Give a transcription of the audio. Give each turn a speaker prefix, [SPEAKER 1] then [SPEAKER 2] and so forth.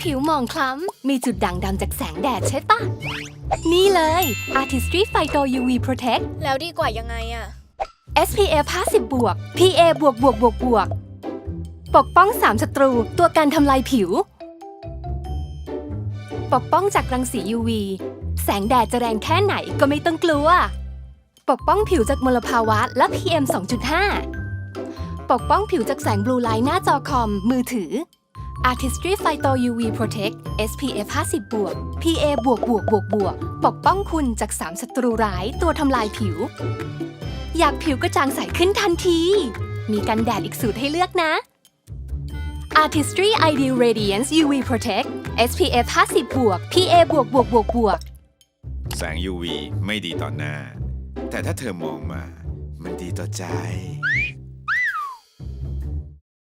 [SPEAKER 1] ผิวหมองคล้ำ มีจุดด่างดำจากแสงแดดใช่ปะ นี่เลย Artistry Phyto UV Protect
[SPEAKER 2] แล้วดีกว่ายังไงอะ
[SPEAKER 1] SPF 50บวก PA บวกบวกบวกบวก ปกป้อง3ศัตรู ตัวการทำลายผิว ปกป้องจากรังสี UV แสงแดดจะแรงแค่ไหนก็ไม่ต้องกลัว ปกป้องผิวจากมลภาวะและ PM 2.5 ปกป้องผิวจากแสงบลูไลท์หน้าจอคอมมือถือ Artistry Phyto UV Protect SPF 50 บวก PA บวกบวกบวกบวกปกป้องคุณจาก3ศัตรูร้ายตัวทำลายผิว อยากผิวกระจ่างใสขึ้นทันที มีกันแดดอีกสูตรให้เลือกนะ Artistry ID Radiance UV Protect SPF 50 บวก PA บวกบวกบวกบวก
[SPEAKER 3] แสง UV ไม่ดีต่อหน้า แต่ถ้าเธอมองมา มันดีต่อใจ